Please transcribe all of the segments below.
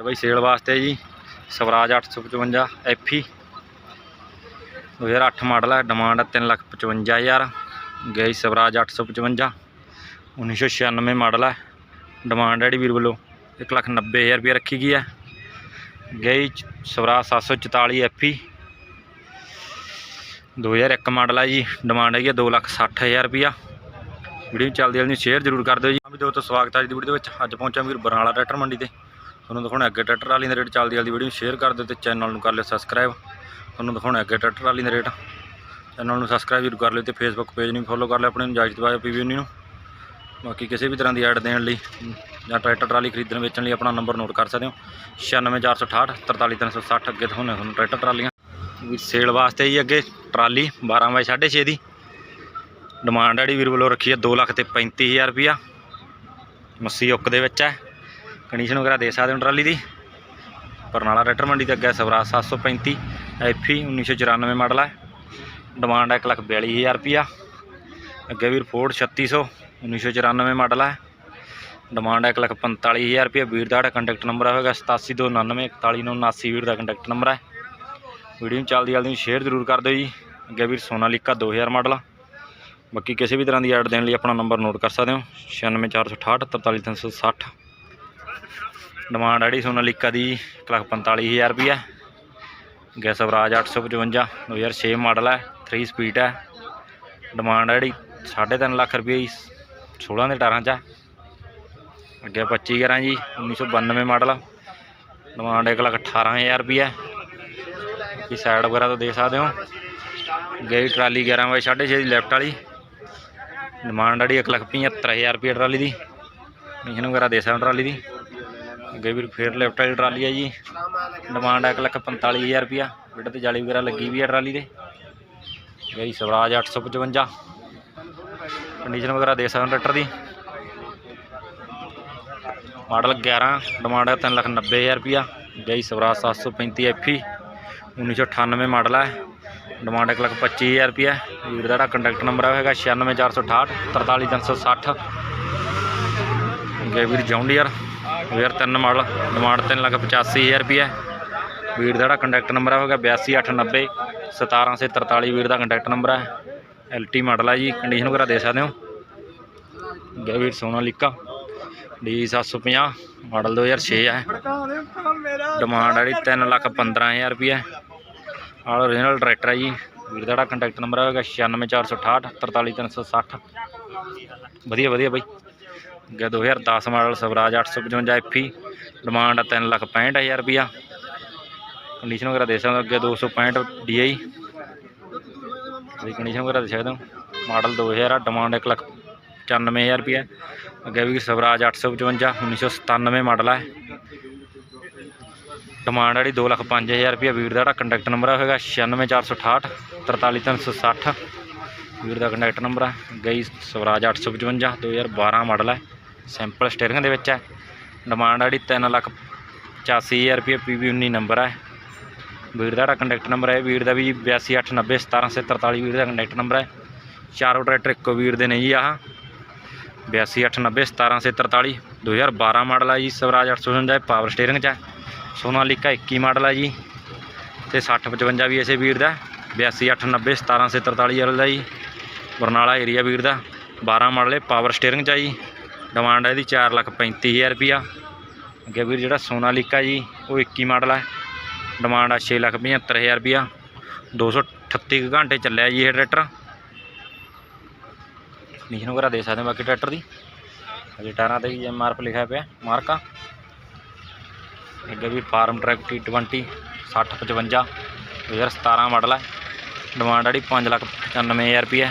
ਇਹ ਬਾਈ, ਸੇਲ ਵਾਸਤੇ ਜੀ, ਸਵਰਾਜ 855 ਐਫੀ 2008 ਮਾਡਲ ਹੈ ਡਿਮਾਂਡ ਹੈ 355000 ਗਈ ਸਵਰਾਜ 855 1996 ਮਾਡਲ ਹੈ ਡਿਮਾਂਡ ਹੈ ਜਿਹੜੀ ਵੀਰ ਵੱਲੋਂ 190000 ਰੁਪਏ ਰੱਖੀ ਗਈ ਹੈ ਗਈ ਸਵਰਾਜ 744 ਐਫੀ 2001 ਮਾਡਲ ਹੈ ਜੀ ਡਿਮਾਂਡ ਹੈਗੀ 260000 ਰੁਪਿਆ ਵੀਡੀਓ ਚੱਲਦੀ ਵਾਲੀ ਸ਼ੇਅਰ ਜ਼ਰੂਰ ਕਰ ਦਿਓ ਜੀ। ਵੀ ਦੋਸਤੋ, ਸਵਾਗਤ ਹੈ ਅੱਜ ਦੀ ਵੀਡੀਓ ਦੇ ਵਿੱਚ। ਅੱਜ ਪਹੁੰਚਾ ਵੀਰ ਬਰਨਾਲਾ ਟਰੈਕਟਰ ਮੰਡੀ ਤੇ। ਤੁਹਾਨੂੰ ਦਿਖਾਉਣਾ ਅੱਗੇ ਟਰੈਕਟਰ ਵਾਲੀ ਦੇ ਰੇਟ ਚੱਲਦੀ ਵਾਲੀ ਵੀਡੀਓ ਸ਼ੇਅਰ ਕਰ ਦਿਓ ਤੇ ਚੈਨਲ ਨੂੰ ਕਰ ਲਿਓ ਸਬਸਕ੍ਰਾਈਬ। ਤੁਹਾਨੂੰ ਦਿਖਾਉਣਾ ਅੱਗੇ ਟਰੈਕਟਰ ਵਾਲੀ ਦੇ ਰੇਟ। ਚੈਨਲ ਨੂੰ ਸਬਸਕ੍ਰਾਈਬ ਜ਼ਰੂਰ ਕਰ ਲਿਓ ਤੇ ਫੇਸਬੁੱਕ ਪੇਜ ਨੂੰ ਫੋਲੋ ਕਰ ਲਿਓ ਆਪਣੇ ਨੂੰ ਇਜਾਜ਼ਤ ਦਿਵਾਇਓ ਪੀਵੀ ਨੂੰ। ਬਾਕੀ ਕਿਸੇ ਵੀ ਤਰ੍ਹਾਂ ਦੀ ਐਡ ਦੇਣ ਲਈ ਜਾਂ ਟਰੈਕਟਰ ਟਰਾਲੀ ਖਰੀਦਣ ਵੇਚਣ ਲਈ ਆਪਣਾ ਨੰਬਰ ਨੋਟ ਕਰ ਸਕਦੇ ਹੋ। 96468 43360 ਅੱਗੇ ਦਿਖਾਉਂਦੇ ਤੁਹਾਨੂੰ ਟਰੈਕਟਰ ਟਰਾਲੀਆਂ। ਸੇਲ ਵਾਸਤੇ ਜੀ ਅੱਗੇ ਟਰਾਲੀ 12 ਬਾਈ 6.5 ਦੀ। ਡਿਮਾਂਡ ਜਿਹੜੀ ਵੀਰ ਵੱਲੋਂ ਰੱਖੀ ਹੈ 2 ਲੱਖ ਤੇ 35000 ਰੁਪਿਆ ਮੱਸੀ ਓਕ ਦੇ ਵਿੱਚ ਹੈ ਕੰਡੀਸ਼ਨ ਵਗੈਰਾ ਦੇ ਸਕਦੇ ਹੋ ਟਰਾਲੀ ਦੀ। ਬਰਨਾਲਾ ਟਰੈਕਟਰ ਮੰਡੀ ਤੇ ਅੱਗੇ ਸਵਰਾਜ 735 ਐਫੀ 1994 ਮਾਡਲ ਹੈ ਡਿਮਾਂਡ ਹੈ 142000 ਰੁਪਿਆ ਅੱਗੇ ਵੀਰ ਫੋਰਡ 3600 1994 ਮਾਡਲ ਹੈ ਡਿਮਾਂਡ ਹੈ 145000 ਰੁਪਿਆ ਵੀਰ ਦਾ ਜਿਹੜਾ ਕੰਟੈਕਟ ਨੰਬਰ ਹੋਵੇਗਾ 8729941979 ਵੀਰ ਦਾ ਕੰਟੈਕਟ ਨੰਬਰ ਹੈ ਵੀਡੀਓ ਨੂੰ ਚੱਲਦੀ ਜਲਦੀ ਸ਼ੇਅਰ ਜ਼ਰੂਰ ਕਰ ਦਿਓ ਜੀ। ਅੱਗੇ ਵੀਰ ਸੋਨਾਲੀਕਾ 2000 ਮਾਡਲ ਆ। ਬਾਕੀ ਕਿਸੇ ਵੀ ਤਰ੍ਹਾਂ ਦੀ ਐਡ ਦੇਣ ਲਈ ਆਪਣਾ ਨੰਬਰ ਨੋਟ ਕਰ ਸਕਦੇ ਹੋ। 96468 43360 ਡਿਮਾਂਡ ਆੜੀ ਸੋਨਾਲੀਕਾ ਦੀ 145000 ਰੁਪਈਆ। ਗੈਸ ਸਵਰਾਜ 855 2006 ਮਾਡਲ ਹੈ 3 ਸਪੀਡ ਹੈ ਡਿਮਾਂਡ ਆੜੀ 3.5 ਲੱਖ ਰੁਪਏ 16 ਦੇ ਟਾਰਾਂ 'ਚ ਹੈ ਅੱਗੇ 25 11 ਜੀ 1992 ਮਾਡਲ ਡਿਮਾਂਡ 1 ਲੱਖ 18000 ਰੁਪਈਆ। ਕੀ ਸਾਈਡ ਵਗੈਰਾ ਤੋਂ ਦੇਖ ਸਕਦੇ ਹੋ। ਗਈ ਟਰਾਲੀ 11 ਬਾਈ 6.5 ਦੀ ਲੈਫਟ ਵਾਲੀ। ਡਿਮਾਂਡ ਆੜੀ 175000 ਰੁਪਏ ਟਰਾਲੀ ਦੀ। ਮਿਸ਼ਨ ਵਗੈਰਾ ਦੇ ਸਕਦੇ ਹੋ ਟਰਾਲੀ ਦੀ। ਅੱਗੇ ਵੀ ਫੇਰ ਲੈਫਟ ਵਾਲੀ ਟਰਾਲੀ ਹੈ ਜੀ। ਡਿਮਾਂਡ ਹੈ 145000 ਰੁਪਿਆ ਬਿੱਡ ਤੇ ਜਾਲੀ ਵਗੈਰਾ ਲੱਗੀ ਵੀ ਹੈ ਟਰਾਲੀ ਦੇ ਗਈ ਸਵਰਾਜ 855 ਕੰਡੀਸ਼ਨ ਵਗੈਰਾ ਦੇ ਸਕਦੇ ਟਰੈਕਟਰ ਦੀ। ਮਾਡਲ 11 ਡਿਮਾਂਡ ਹੈ 390000 ਰੁਪਿਆ ਗਈ ਸਵਰਾਜ 735 ਐਫੀ 1998 ਮਾਡਲ ਹੈ। ਡਿਮਾਂਡ 125000 ਰੁਪਿਆ ਵੀਰ ਦਾ ਜਿਹੜਾ ਕੰਟੈਕਟ ਨੰਬਰ ਹੈਗਾ 96468 43360 ਅੱਗੇ ਵੀਰ ਜੌਂਡੀਅਰ। 2003 ਮਾਡਲ ਡਿਮਾਂਡ 385000 ਰੁਪਿਆ ਵੀਰ ਦਾ ਜਿਹੜਾ ਕੰਟੈਕਟ ਨੰਬਰ ਹੈਗਾ 82890 17743 ਵੀਰ ਦਾ ਕੰਟੈਕਟ ਨੰਬਰ ਹੈ ਐਲਟੀ ਮਾਡਲ ਹੈ ਜੀ ਕੰਡੀਸ਼ਨ ਵਗੈਰਾ ਦੇ ਸਕਦੇ ਹੋ। ਗਿਆ ਵੀਰ ਸੋਨਾ ਸੋਨਾਲੀਕਾ ਡੀ 750 ਮਾਡਲ 2006 ਹੈ ਡਿਮਾਂਡ ਹੈ ਲੱਖ 315000 ਰੁਪਿਆ ਆਲ ਓਰੀਜਨਲ ਟਰੈਕਟਰ ਹੈ ਜੀ, ਵੀਰ ਦਾ ਜਿਹੜਾ ਕੰਟੈਕਟ ਨੰਬਰ ਹੈਗਾ 96468 43360 ਵਧੀਆ ਵਧੀਆ ਬਾਈ। ਅੱਗੇ 2010 ਮਾਡਲ ਸਵਰਾਜ 855 ਐਫੀ ਡਿਮਾਂਡ 365000 ਰੁਪਿਆ ਕੰਡੀਸ਼ਨ ਵਗੈਰਾ ਦੇ ਸਕਦੇ ਹੋ, ਅੱਗੇ 265 ਡੀਆਈ ਦੀ ਕੰਡੀਸ਼ਨ ਵਗੈਰਾ ਦੇ ਸਕਦੇ ਹੋ? ਮਾਡਲ 2000 ਆ ਡਿਮਾਂਡ 195000 ਰੁਪਿਆ ਅੱਗੇ ਵੀ ਸਵਰਾਜ 855 1997 ਮਾਡਲ ਹੈ ਡਿਮਾਂਡ ਜਿਹੜੀ 2 ਲੱਖ 5000 ਰੁਪਏ ਵੀਰ ਦਾ ਜਿਹੜਾ ਕੰਟੈਕਟ ਨੰਬਰ ਹੋਵੇਗਾ 96468 43360 ਵੀਰ ਦਾ ਕੰਟੈਕਟ ਨੰਬਰ ਹੈ ਗਈ ਸਵਰਾਜ 855 2012 ਮਾਡਲ ਹੈ ਸਿੰਪਲ ਸਟੀਅਰਿੰਗ ਦੇ ਵਿੱਚ ਹੈ। ਡਿਮਾਂਡ ਜਿਹੜੀ 3 ਲੱਖ 85000 ਰੁਪਏ ਪੀਵੀ 19 ਨੰਬਰ ਹੈ ਵੀਰ ਦਾ ਜਿਹੜਾ ਕੰਟੈਕਟ ਨੰਬਰ ਹੈ ਵੀਰ ਦਾ ਵੀ 8289 17743 ਵੀਰ ਦਾ ਕੰਟੈਕਟ ਨੰਬਰ ਹੈ ਚਾਰੋਂ ਟਰੈਕਟਰ ਇੱਕੋ ਵੀਰ ਦੇ ਨੇ ਜੀ ਆਹ। 8289 17743 2012 ਮਾਡਲ ਆ ਜੀ, ਸਵਰਾਜ 855 ਪਾਵਰ ਸਟੀਅਰਿੰਗ 'ਚ ਹੈ ਸੋਨਾਲੀਕਾ 21 ਮਾਡਲ ਆ ਜੀ। ਤੇ 6055 ਵੀ ਇਸੇ ਵੀਰ ਦਾ। 8289 17743 ਵਾਲਾ ਜੀ। ਬਰਨਾਲਾ ਏਰੀਆ ਵੀਰ ਦਾ। 12 ਮਾਡਲ ਹੈ ਪਾਵਰ ਸਟੀਅਰਿੰਗ 'ਚ ਆ ਜੀ। ਡਿਮਾਂਡ ਹੈ ਇਹਦੀ 4 ਲੱਖ 35000 ਰੁਪਿਆ ਅੱਗੇ ਵੀਰ ਜਿਹੜਾ ਸੋਨਾਲੀਕਾ ਜੀ, ਉਹ 21 ਮਾਡਲ ਹੈ ਡਿਮਾਂਡ ਆ 6 ਲੱਖ 75000 ਰੁਪਿਆ 238 ਕੁ ਘੰਟੇ ਚੱਲਿਆ ਜੀ ਇਹ ਟਰੈਕਟਰ। ਨੀਸ਼ਨ ਵਗੈਰਾ ਦੇ ਸਕਦੇ ਬਾਕੀ ਟਰੈਕਟਰ ਦੀ। ਅਜੇ ਟਾਇਰਾਂ ਤੇ ਵੀ ਐਮਆਰਐਫ ਲਿਖਿਆ ਪਿਆ, ਮਾਰਕਾ। ਅੱਗੇ ਵੀ ਫਾਰਮ ਟਰੈਕ T20 6055 2017 ਮਾਡਲ ਹੈ ਡਿਮਾਂਡ ਆੜੀ 5 ਲੱਖ 95000 ਰੁਪਏ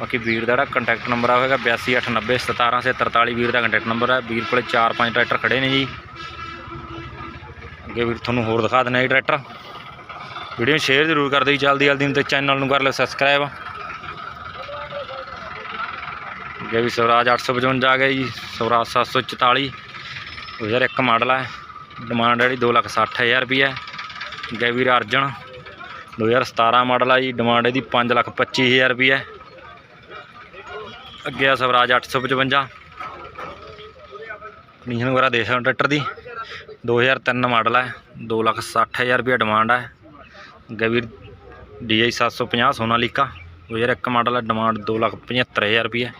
ਬਾਕੀ ਵੀਰ ਦਾ ਜਿਹੜਾ ਕੰਟੈਕਟ ਨੰਬਰ ਆਵੇਗਾ 8289 17743 ਵੀਰ ਦਾ ਕੰਟੈਕਟ ਨੰਬਰ ਹੈ ਵੀਰ ਕੋਲੇ 4-5 ਟਰੈਕਟਰ ਖੜੇ ਨੇ ਜੀ। ਅੱਗੇ ਵੀਰ ਤੁਹਾਨੂੰ ਹੋਰ ਦਿਖਾ ਦਿੰਦੇ ਜੀ ਟਰੈਕਟਰ। ਵੀਡੀਓ ਸ਼ੇਅਰ ਜ਼ਰੂਰ ਕਰ ਦਿਓ ਜੀ, ਜਲਦੀ ਜਲਦੀ ਤੇ ਚੈਨਲ ਨੂੰ ਕਰ ਲਿਓ ਸਬਸਕ੍ਰਾਈਬ ਅੱਗੇ ਵੀ ਸਵਰਾਜ 855 ਆ ਗਿਆ ਜੀ, ਸਵਰਾਜ 744 2001 ਮਾਡਲ ਹੈ ਡਿਮਾਂਡ ਜਿਹੜੀ 2 ਲੱਖ 60000 ਰੁਪਏ ਅੱਗੇ ਵੀਰ ਅਰਜਨ 2017 ਮਾਡਲ ਆ ਜੀ ਡਿਮਾਂਡ ਇਹਦੀ 5 ਲੱਖ 25000 ਰੁਪਏ ਅੱਗੇ ਆ ਸਵਰਾਜ 855 ਕੰਡੀਸ਼ਨ ਵਗੈਰਾ ਦੇਖ ਸਕਦੇ ਹੋ ਟਰੈਕਟਰ ਦੀ। 2003 ਮਾਡਲ ਹੈ 260000 ਰੁਪਏ ਡਿਮਾਂਡ ਹੈ ਅੱਗੇ ਗਵੀਰ DI 750 ਸੋਨਾਲੀਕਾ 2001 ਮਾਡਲ ਹੈ ਡਿਮਾਂਡ 275000 ਰੁਪਏ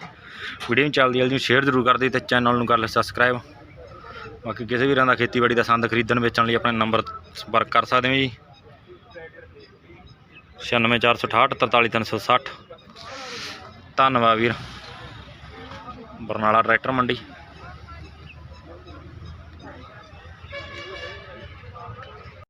ਵੀਡੀਓ ਨੂੰ ਚੱਲਦੀ ਜਲਦੀ ਸ਼ੇਅਰ ਜ਼ਰੂਰ ਕਰ ਦਿਓ ਤੇ ਚੈਨਲ ਨੂੰ ਕਰ ਲਿਓ ਸਬਸਕ੍ਰਾਈਬ ਬਾਕੀ ਕਿਸੇ ਵੀਰਾਂ ਦਾ ਖੇਤੀਬਾੜੀ ਦਾ ਸੰਦ ਖਰੀਦਣ ਵੇਚਣ ਲਈ ਆਪਣੇ ਨੰਬਰ ਸੰਪਰਕ ਕਰ ਸਕਦੇ ਹੋ ਜੀ। 96468 43360 ਧੰਨਵਾਦ ਵੀਰ। ਬਰਨਾਲਾ ਟਰੈਕਟਰ ਮੰਡੀ।